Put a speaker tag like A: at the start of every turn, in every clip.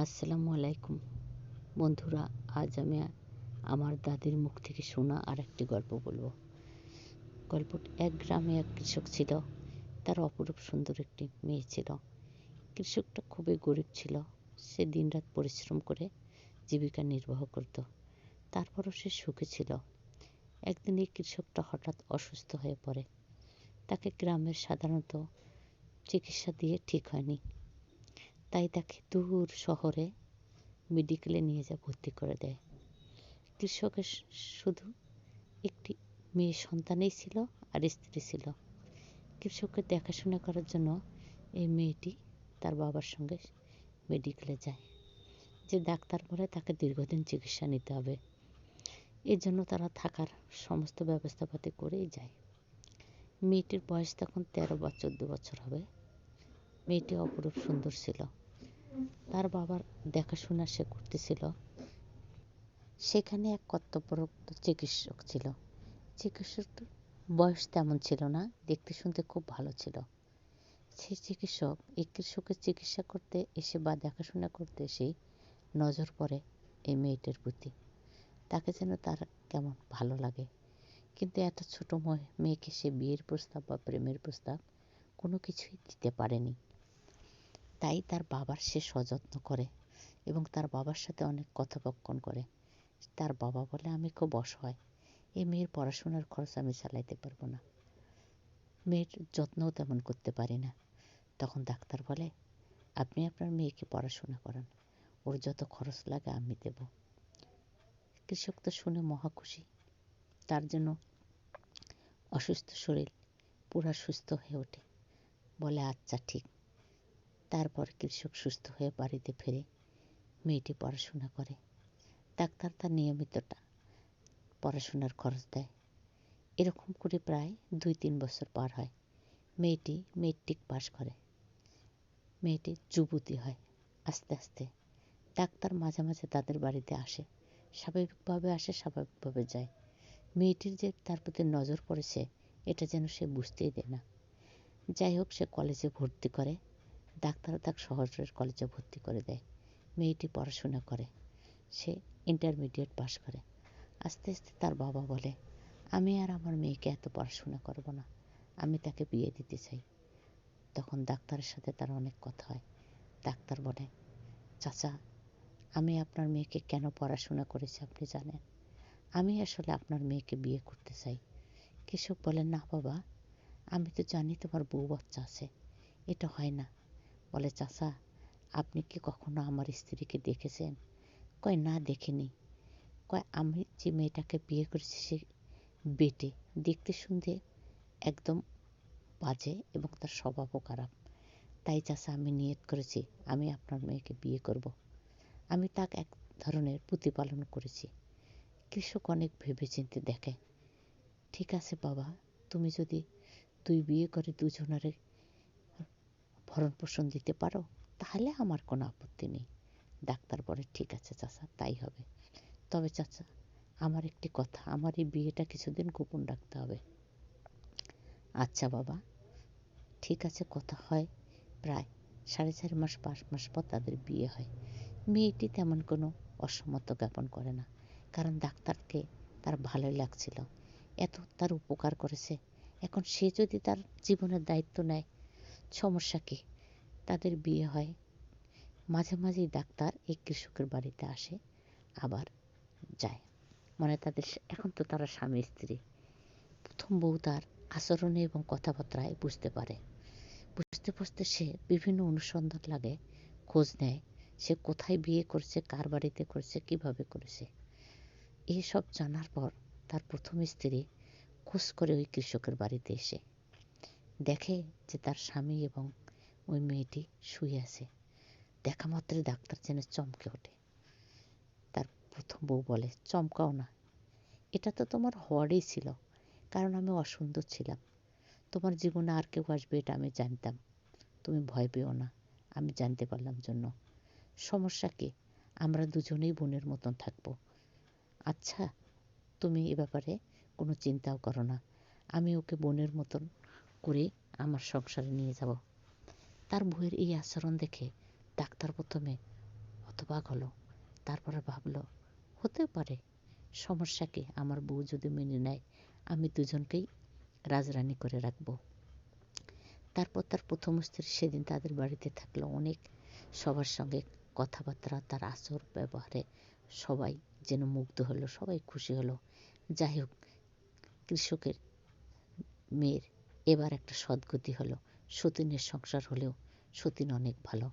A: আসসালামু আলাইকুম। বন্ধুরা, আজ আমি আমার দাদির মুখ থেকে শোনা আর একটি গল্প বলব। গল্পটি এক গ্রামে এক কৃষক ছিল। তার অপরূপ সুন্দর একটি মেয়ে ছিল। কৃষকটা খুবই গরিব ছিল। সে দিনরাত পরিশ্রম করে জীবিকা নির্বাহ করত। তারপরও সে সুখে ছিল। একদিন এই কৃষকটা হঠাৎ অসুস্থ হয়ে পড়ে। তাকে গ্রামের সাধারণত চিকিৎসা দিয়ে ঠিক হয়নি। তাই তাকে দূর শহরে মেডিকেলে নিয়ে যা, ভর্তি করে দেয়। কৃষকের শুধু একটি মেয়ে সন্তানই ছিল আর স্ত্রী ছিল। কৃষকের দেখাশোনা করার জন্য এই মেয়েটি তার বাবার সঙ্গে মেডিকেলে যায়। যে ডাক্তার বলে তাকে দীর্ঘদিন চিকিৎসা নিতে হবে। এর জন্য তারা থাকার সমস্ত ব্যবস্থাপাতি করেই যায়। মেয়েটির বয়স তখন তেরো বা চোদ্দ বছর হবে। মেয়েটি অপরূপ সুন্দর ছিল। তার বাবার দেখাশোনা সে করতেছিল। সেখানে এক কর্তব্যরত চিকিৎসক ছিল। চিকিৎসকটির বয়স তেমন ছিল না, দেখতে শুনতে খুব ভালো ছিল। সেই চিকিৎসক এই কৃষকের চিকিৎসা করতে এসে বা দেখাশোনা করতে এসেই নজর পড়ে এই মেয়েটির প্রতি। তাকে যেন তার কেমন ভালো লাগে। কিন্তু এত ছোট মেয়েকে সে বিয়ের প্রস্তাব বা প্রেমের প্রস্তাব কোনো কিছুই দিতে পারেনি। তাই তার বাবার সে সযত্ন করে এবং তার বাবার সাথে অনেক কথোপকথন করে। তার বাবা বলে, আমি খুব অসহায়। এই মেয়ের পড়াশোনার খরচ আমি চালাইতে পারব না। মেয়ের যত্নও তেমন করতে পারি না। তখন ডাক্তার বলে, আপনি আপনার মেয়েকে পড়াশোনা করান। ওর যত খরচ লাগে আমি দেব। কৃষক তো শুনে মহা খুশি। তার জন্য অসুস্থ শরীর, পুরা সুস্থ হয়ে ওঠে। বলে আচ্ছা ঠিক। তারপর কৃষক সুস্থ হয়ে বাড়িতে ফেরে মেয়েটি পড়াশোনা করে। ডাক্তার তার নিয়মিতটা পড়াশোনার খরচ দেয়। এরকম করে প্রায় দুই তিন বছর পার হয়। মেয়েটি মেট্রিক পাশ করে। মেয়েটি যুবতী হয় আস্তে আস্তে। ডাক্তার মাঝে মাঝে তাদের বাড়িতে আসে। স্বাভাবিকভাবে আসে, স্বাভাবিকভাবে যায়। মেয়েটির যে তার প্রতি নজর পড়েছে, এটা যেন সে বুঝতেই দেয় না। যাই হোক, সে কলেজে ভর্তি করে। ডাক্তার তাকে শহরের কলেজে ভর্তি করে দেয়। মেয়েটি পড়াশোনা করে। সে ইন্টারমিডিয়েট পাশ করে। আস্তে আস্তে তার বাবা বলে, আমি আর আমার মেয়েকে এত পড়াশোনা করব না। আমি তাকে বিয়ে দিতে চাই। তখন ডাক্তারের সাথে তার অনেক কথা হয়। ডাক্তার বলে, চাচা, আমি আপনার মেয়েকে কেন পড়াশোনা করেছি আপনি জানেন? আমি আসলে আপনার মেয়েকে বিয়ে করতে চাই। কৃষক বলেন না বাবা, আমি তো জানি তোমার বউ বাচ্চা আছে। এটা হয় না। বলে, চাচা, আপনি কি কখনো আমার স্ত্রীকে দেখেছেন? কয়, না, দেখিনি। কয়, আমি যে মেয়েটাকে বিয়ে করেছি সে বেটে, দেখতে শুনতে একদম বাজে এবং তার স্বভাবও খারাপ। তাই চাষা আমি নিয়ত করেছি, আমি আপনার মেয়েকে বিয়ে করব। আমি তাকে এক ধরনের প্রতিপালন করেছি। কৃষক অনেক ভেবে চিনতে দেখে। ঠিক আছে বাবা, তুমি যদি তুই বিয়ে করে দুজনারে ভরণ পোষণ দিতে পারো, তাহলে আমার কোনো আপত্তি নেই। ডাক্তার বলে, ঠিক আছে চাচা, তাই হবে। তবে চাচা, আমার একটি কথা, আমার এই বিয়েটা কিছুদিন গোপন রাখতে হবে। আচ্ছা বাবা, ঠিক আছে, কথা হয়। প্রায় সাড়ে চার মাস, পাঁচ মাস পর তাদের বিয়ে হয়। মেয়েটি তেমন কোনো অসম্মত জ্ঞাপন করে না, কারণ ডাক্তারকে তার ভালোই লাগছিল। এত তার উপকার করেছে। এখন সে যদি তার জীবনের দায়িত্ব নেয় সমস্যা কী? তাদের বিয়ে হয়। মাঝে মাঝেই ডাক্তার এই কৃষকের বাড়িতে আসে, আবার যায়। মানে তাদের এখন তো তারা স্বামী, স্ত্রী। প্রথম বউ তার আচরণে এবং কথাবার্তায় বুঝতে পারে। বুঝতে বুঝতে সে বিভিন্ন অনুসন্ধান লাগে, খোঁজ নেয়, সে কোথায় বিয়ে করছে, কার বাড়িতে করছে, কীভাবে করেছে। এসব জানার পর তার প্রথম স্ত্রী খোঁজ করে ওই কৃষকের বাড়িতে এসে। দেখে যে তার স্বামী এবং ওই মেয়েটি শুয়ে আছে। দেখা মাত্রই ডাক্তার যেন চমকে ওঠে। তার প্রথম বউ বলে, চমকাও না। এটা তো তোমার হওয়ারই ছিল, কারণ আমি অসুন্দর ছিলাম। তোমার জীবনে আর কেউ আসবে এটা আমি জানতাম। তুমি ভয় পেও না, আমি জানতে পারলাম জন্য। সমস্যা কি? আমরা দুজনেই বোনের মতন থাকব। আচ্ছা তুমি এ ব্যাপারে কোনো চিন্তাও করো না। আমি ওকে বোনের মতন করে আমার সংসারে নিয়ে যাব। তার বউয়ের এই আচরণ দেখে ডাক্তার প্রথমে হতবাক হলো। তারপরে ভাবলো, হতে পারে সমস্যা কি আমার বউ যদি মেনে নেয়, আমি দুজনকেই রাজরানি করে রাখব। তারপর তার প্রথম স্ত্রী সেদিন তাদের বাড়িতে থাকল। অনেক সবার সঙ্গে কথাবার্তা, তার আচর ব্যবহারে সবাই যেন মুগ্ধ হলো, সবাই খুশি হলো। যাই হোক, কৃষকের মেয়ের এবার একটা সদ্গতি হলো। সতীনের সংসার হলেও সতীন অনেক ভালো।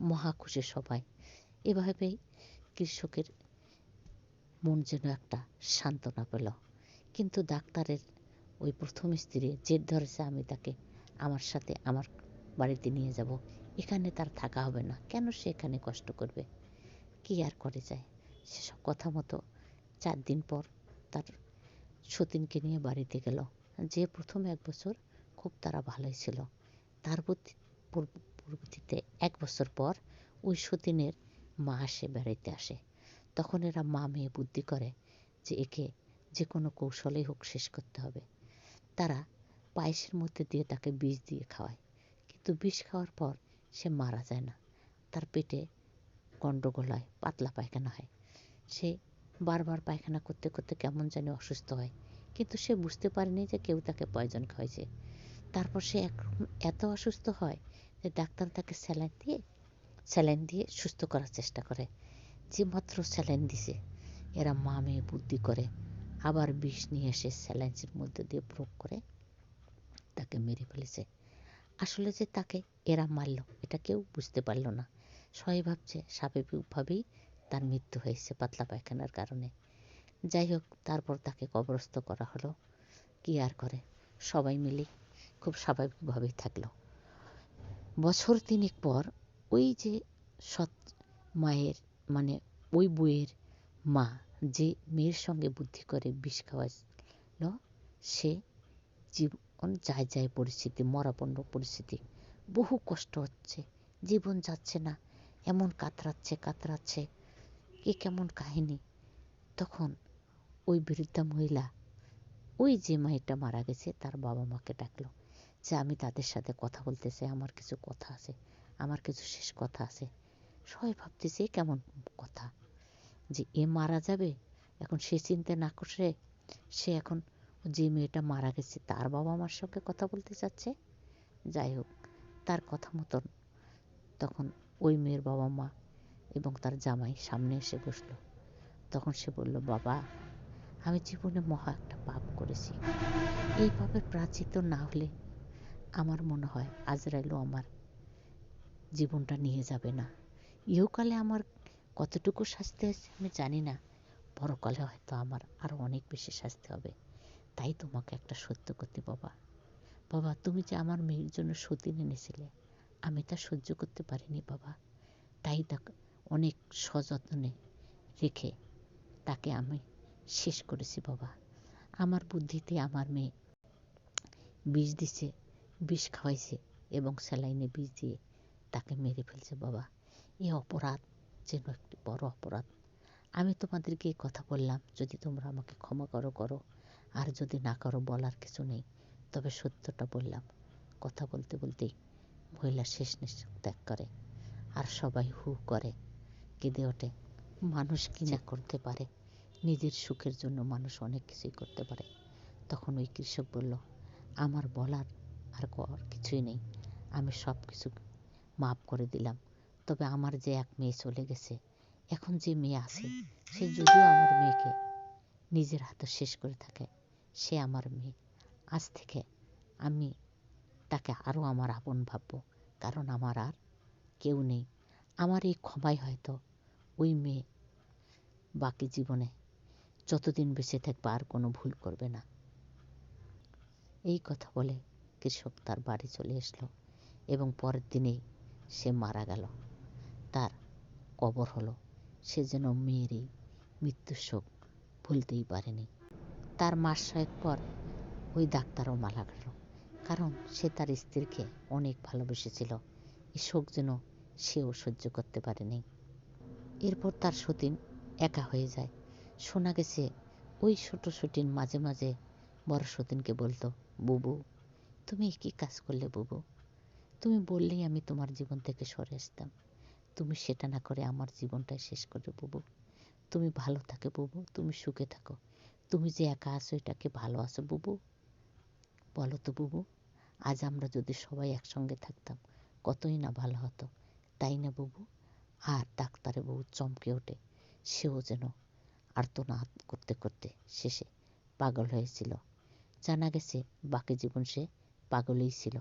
A: মহা খুশি সবাই। এভাবেই কৃষকের মন যেন একটা সান্ত্বনা পেল। কিন্তু ডাক্তারের ওই প্রথম স্ত্রী জেদ ধরেছে আমি তাকে আমার সাথে আমার বাড়িতে নিয়ে যাব। এখানে তার থাকা হবে না। কেন সে এখানে কষ্ট করবে? কি আর করে যায়? সেসব কথা মতো চার দিন পর তার সতীনকে নিয়ে বাড়িতে গেল। যে প্রথম এক বছর খুব তারা ভালোই ছিল। তার পরবর্তীতে এক বছর পর ওই সতীনের মা আসে, বেড়াইতে আসে। তখন এরা মা মেয়ে বুদ্ধি করে যে একে যে কোনো কৌশলেই হোক শেষ করতে হবে। তারা পায়েসের মধ্যে দিয়ে তাকে বিষ দিয়ে খাওয়ায়। কিন্তু বিষ খাওয়ার পর সে মারা যায় না। তার পেটে গণ্ডগোল হয়, পাতলা পায়খানা হয়। সে বারবার পায়খানা করতে করতে কেমন জানি অসুস্থ হয়। কিন্তু সে বুঝতে পারেনি যে কেউ তাকে পয়জন খাওয়াইছে। তারপর সে একরকম এত অসুস্থ হয় যে ডাক্তার তাকে স্যালাইন দিয়ে স্যালাইন দিয়ে সুস্থ করার চেষ্টা করে। যে মাত্র স্যালাইন দিছে, এরা মা মেয়ে বুদ্ধি করে, আবার বিষ নিয়ে এসে স্যালাইন্সের মধ্যে দিয়ে প্রয়োগ করে তাকে মেরে ফেলেছে। আসলে যে তাকে এরা মারল, এটা কেউ বুঝতে পারল না। সবাই ভাবছে স্বাভাবিকভাবেই তার মৃত্যু হয়েছে পাতলা পায়খানার কারণে। যাই হোক, তারপর তাকে কবরস্থ করা হলো। কি আর করে? সবাই মিলে খুব স্বাভাবিকভাবেই থাকল। বছর তিনেক পর ওই যে সৎ মায়ের মানে ওই বইয়ের মা যে মেয়ের সঙ্গে বুদ্ধি করে বিষ খাওয়াইল, সে জীবন যায় যায় পরিস্থিতি, মরাপন্ন পরিস্থিতি, বহু কষ্ট হচ্ছে, জীবন যাচ্ছে না, এমন কাতরাচ্ছে কাতরাচ্ছে, এ কেমন কাহিনী? তখন ওই বৃদ্ধা মহিলা, ওই যে মায়েরটা মারা গেছে, তার বাবা মাকে ডাকলো। যে আমি তাদের সাথে কথা বলতে চাই আমার কিছু কথা আছে, আমার কিছু শেষ কথা আছে। সবাই ভাবতেছে কেমন কথা? যে এ মারা যাবে, এখন সে চিন্তা না করে সে এখন যে মেয়েটা মারা গেছে, তার বাবা মার সঙ্গে কথা বলতে চাচ্ছে? যাই হোক, তার কথা মতন তখন ওই মেয়ের বাবা মা এবং তার জামাই সামনে এসে বসল। তখন সে বলল, বাবা, আমি জীবনে মহা একটা পাপ করেছি। এই পাপের প্রাচিত না হলে আমার মনে হয় আজরাইলও আমার জীবনটা নিয়ে যাবে না। ইহকালে আমার কতটুকু শাস্তি আছে আমি জানি না। পরকালে হয়তো আমার আরও অনেক বেশি শাস্তি হবে। তাই তোমাকে একটা সত্য করতে বাবা। বাবা, তুমি যে আমার মেয়ের জন্য সতীন এনেছিলে, আমি তা সহ্য করতে পারিনি বাবা। তাই তাকে অনেক সযত্নে রেখে তাকে আমি শেষ করেছি বাবা। আমার বুদ্ধিতে আমার মেয়ে বিষ দিছে বিষ খাওয়াইছে এবং স্যালাইনে বিষ দিয়ে তাকে মেরে ফেলছে বাবা। এ অপরাধ যেন একটি বড় অপরাধ। আমি তোমাদেরকে এই কথা বললাম যদি তোমরা আমাকে ক্ষমা করো করো। আর যদি না করো বলার কিছু নেই। তবে সত্যটা বললাম কথা বলতে বলতেই মহিলা শেষ নিঃশ্বাস ত্যাগ করে আর সবাই হু করে কেঁদে ওঠে। মানুষ কি না করতে পারে? নিজের সুখের জন্য মানুষ অনেক কিছুই করতে পারে। তখন ওই কৃষক বলল আমার বলার আর কিছুই নেই। আমি সব কিছু মাফ করে দিলাম। তবে আমার যে এক মেয়ে চলে গেছে, এখন যে মেয়ে আছে, সে যদিও আমার মেয়েকে নিজের হাতে শেষ করে থাকে, সে আমার মেয়ে। আজ থেকে আমি তাকে আরও আমার আপন ভাবব, কারণ আমার আর কেউ নেই। আমার এই ক্ষমাই হয়তো ওই মেয়ে বাকি জীবনে যতদিন বেঁচে থাকবে আর কোনো ভুল করবে না। এই কথা বলে কৃষক তার বাড়ি চলে আসলো এবং পরের দিনেই সে মারা গেল। তার কবর হলো সে যেন মেয়ের এই মৃত্যুর শোক ভুলতেই পারেনি। তার মাস ছয়েক পর ওই ডাক্তারও মারা গেল, কারণ সে তার স্ত্রীকে অনেক ভালোবেসেছিল। এই শোক যেন সেও সহ্য করতে পারেনি। এরপর তার সতীন একা হয়ে যায়। শোনা গেছে, ওই ছোট সতীন মাঝে মাঝে বড় সতীনকে বলতো, বুবু তুমি কী কাজ করলে, বুবু? তুমি বললেই আমি তোমার জীবন থেকে সরে আসতাম। তুমি সেটা না করে আমার জীবনটাই শেষ করে বুবু। তুমি ভালো থাকো, বুবু। তুমি সুখে থাকো। তুমি যে একা আছো, এটাকে ভালো আছো, বুবু। বলো তো, বুবু, আজ আমরা যদি সবাই একসঙ্গে থাকতাম, কতই না ভালো হতো, তাই না, বুবু? আর ডাক্তারে বউ চমকে ওঠে। সেও যেন আর্তনাদ করতে করতে শেষে পাগল হয়েছিল। জানা গেছে, বাকি জীবন সে পাগলই ছিল।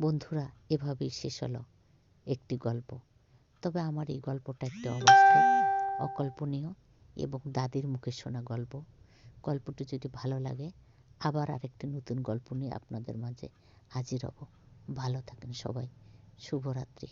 A: বন্ধুরা, এভাবেই শেষ হলো একটি গল্প। তবে আমার এই গল্পটা একটি অবস্থায় অকল্পনীয় এবং দাদির মুখে শোনা গল্প। গল্পটি যদি ভালো লাগে, আবার আরেকটি নতুন গল্প নিয়ে আপনাদের মাঝে হাজির হব। ভালো থাকেন সবাই। শুভরাত্রি।